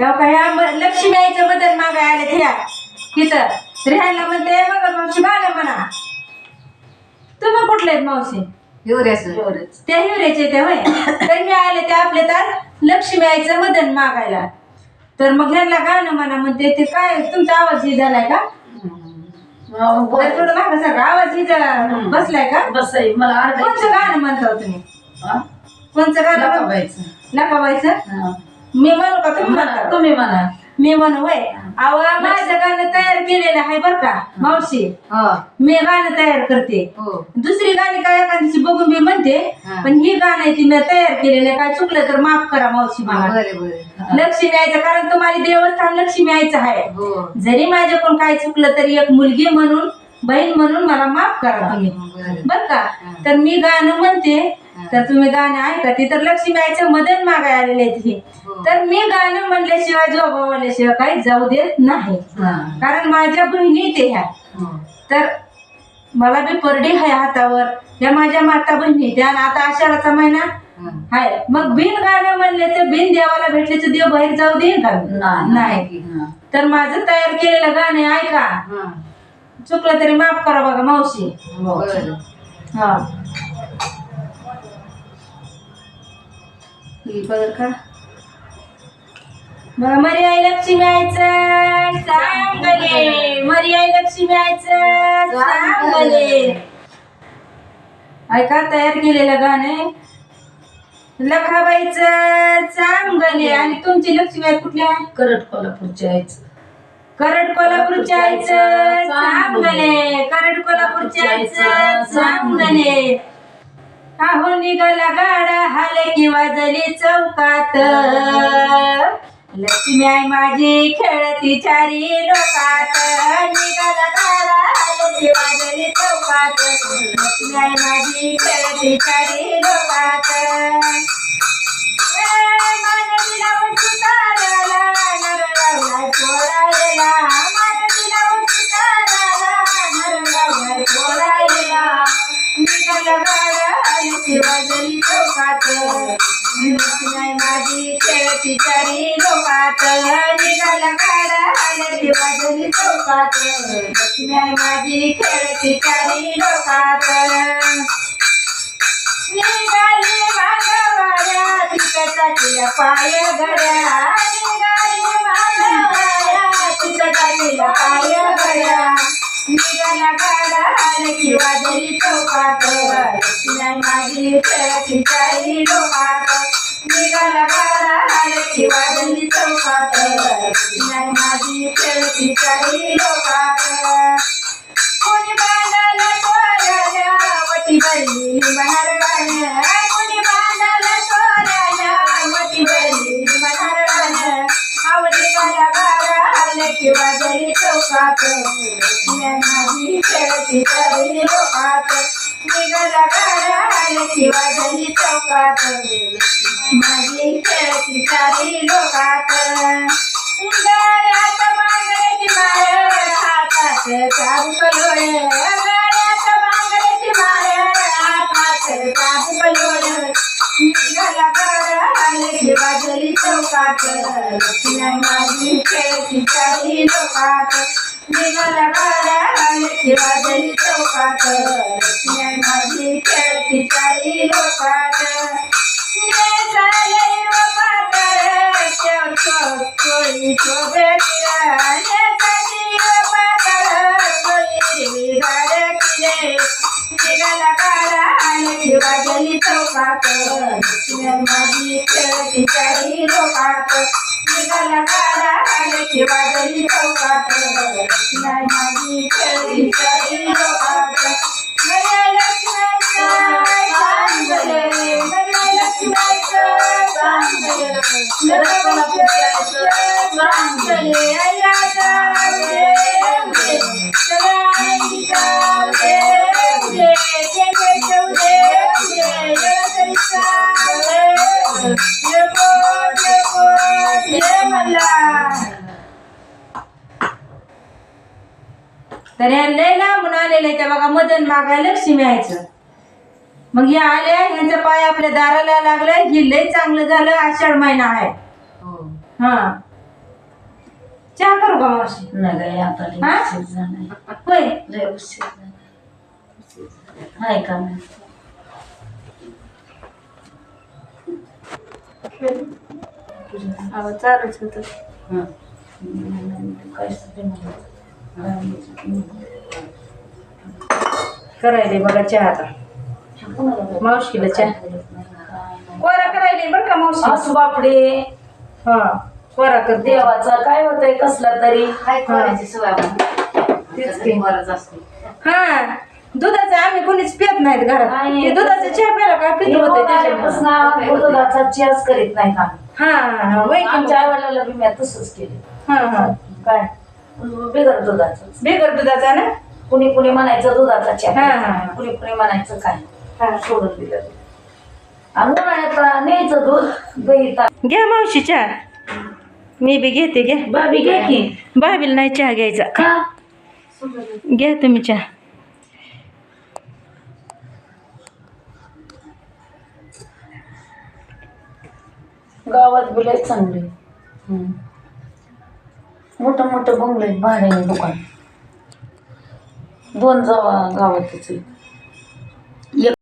ह्या म- लक्ष्मी आईच्या बदल मागाय आले ह्या तिथं तर ह्यांना म्हणते मग मावशी गाणं म्हणा. तुम्ही कुठले आहेत मावशी? त्या हिवऱ्याचे ते होय. तर हे आले ते आपले तर लक्ष्मी आईचं मदन मागायला. तर मग ह्यांना गाणं म्हणा म्हणते ते काय तुमचा आवाज ही झालाय का? थोडं मागं सांगा आवाज ही जा- बसलाय का? बस आहे, मला कोणचं गाणं म्हणता तुम्ही? कोणचं गाणं लाखाबाईचं. लकाबाईचं मी म्हणू का तुम्ही म्हणता? तुम्ही म्हणा. मी म्हणू वय. अहो माझं गाणं तयार केलेलं आहे बर का मावशी. मी गाणं तयार करते. हो. दुसरी गाणी काय एखाद्याची बघून मी म्हणते. पण ही गाणं आहे ती मी तयार केलेलं आहे. काय चुकलं तर माफ करा मावशी मला. लक्ष्मी आईचं कारण तुम्हाला देवस्थान लक्ष्मी आईचं आहे. हो. जरी माझ्याकडून काय चुकलं तरी एक मुलगी म्हणून बहीण म्हणून मला माफ करा तुम्ही. बर. का? तर मी गाणं म्हणते तर तुम्ही गाणं ऐका ती तर लक्ष्मी आईचं मदन मागाय आलेले आहेत हे हो. तर मी गाणं म्हणल्याशिवाय जोबावल्याशिवाय काही जाऊ देत नाही हा. कारण माझ्या बहिणी ते ह्या हो. तर मला बी परडी आहे हातावर या माझ्या माता बहिणी त्या आता आषाढाचा महिना हा. आहे मग बिन गाणं म्हणले तर बिन देवाला भेटले तर देव बाहेर जाऊ देईन का नाही हा. तर माझं तयार केलेलं गाणं ऐका हा. चुकलं तरी माफ करा बघा मावशी बरं. हा ही का? बघा मरी आई लक्ष्मी आईचं सांगले. मरी आई लक्ष्मी आईचं सांगले. ऐका तयार केलेलं गाणं लखाबाईचं चांगले आणि तुमची लक्ष्मी आई कुठली आहे करट कोल्हापूरचे आईच. करड कोल्हापूरच्या आईचं चांगले करड कोल्हापूरच्या आईचं चांगले आहो निघाला गाडा हाले की वाजली चौकात. लक्ष्मी आई माझी खेळती चारी लोकात. निघाला गाडा वाजली चौकात. लक्ष्मी आई माझी खेळती चारी लोकात. माझी खेळती चारी लोकात. निघाला गाडा आले वाजली चौकात लक्ष्मी माझी खेळती चारी लोकात. निघाली मागवाड्या तिच्या पाय घड्या माझी खेळती चारी लोकात निघाला गाडा आले की वाजली चौकात. लक्ष्मी माझी खेळती चारी लोकात कोणी बांधाला कोराला वटी भरली महारवान कोणी बांधाला कोराला वटी भरली महारवान आवडी गाला गारा आले की वाजली चौकात लक्ष्मी माझी खेळती चारी लोकात वाजली चौकात लक्ष्मी माझी खेळती चारी लोकात निघाला गाडा आले की वाजली चौकात लक्ष्मी माझी खेळती चारी लोकात नेसाले पातळ वाजली माझी खेळती चारी लोकात निघाला काढा आले वाजली चौकात माझी खेळती चारी लोकात गणे तर ह्या लय लांबून आलेले त्या बघा मदन मागाय लक्ष्मी यायचं मग या आल्या ह्यांचा पाय आपल्या दाराला लागलाय ही लय चांगलं झालं आषाढ महिना आहे हो. हा चहा करू का मावशी नाही काय आता लय हा? उशीर झालाय. होय लय उशीर का नाही अहो चालूच होत हं. काय. करायले बघा चहा आता. मावशीला चहा. कोरा करायले बरं का मावशी? असू बापडे. हा कोरा करते. देवाचा काय होतंय कसला तरी. काय करायची सवय तेच की. बरंच असते. हा दुधाचं आम्ही कोणीच पित नाहीत घरात. ते दुधाचं चहा प्यायला काय पित होते आम्ही दुधाचा चहाच करीत नाही का हा हा वय की आमच्या मग. आई वडिलाला बी मी तसंच केलं. हा हा. काय? बिगर दुधाचं. बेगर दुधाचा ना? कुणी कुणी म्हणायचं दुधाचा हा, चहा हा. कुणी कुणी म्हणायचं काय? हा. सोडून दिलं. आणि उन्हाळ्यात न्यायचं दूध दही ताक. घ्या मावशी चहा. मी बी घेते घ्या. बाबी घे की. भाभीला नाही चहा घ्यायचा. का? घ्या तुम्ही चहा. गावात बी लय चांगले. मोठं मोठं बंगले भाड्याने दुकान दोन जावा गावातच आहेत.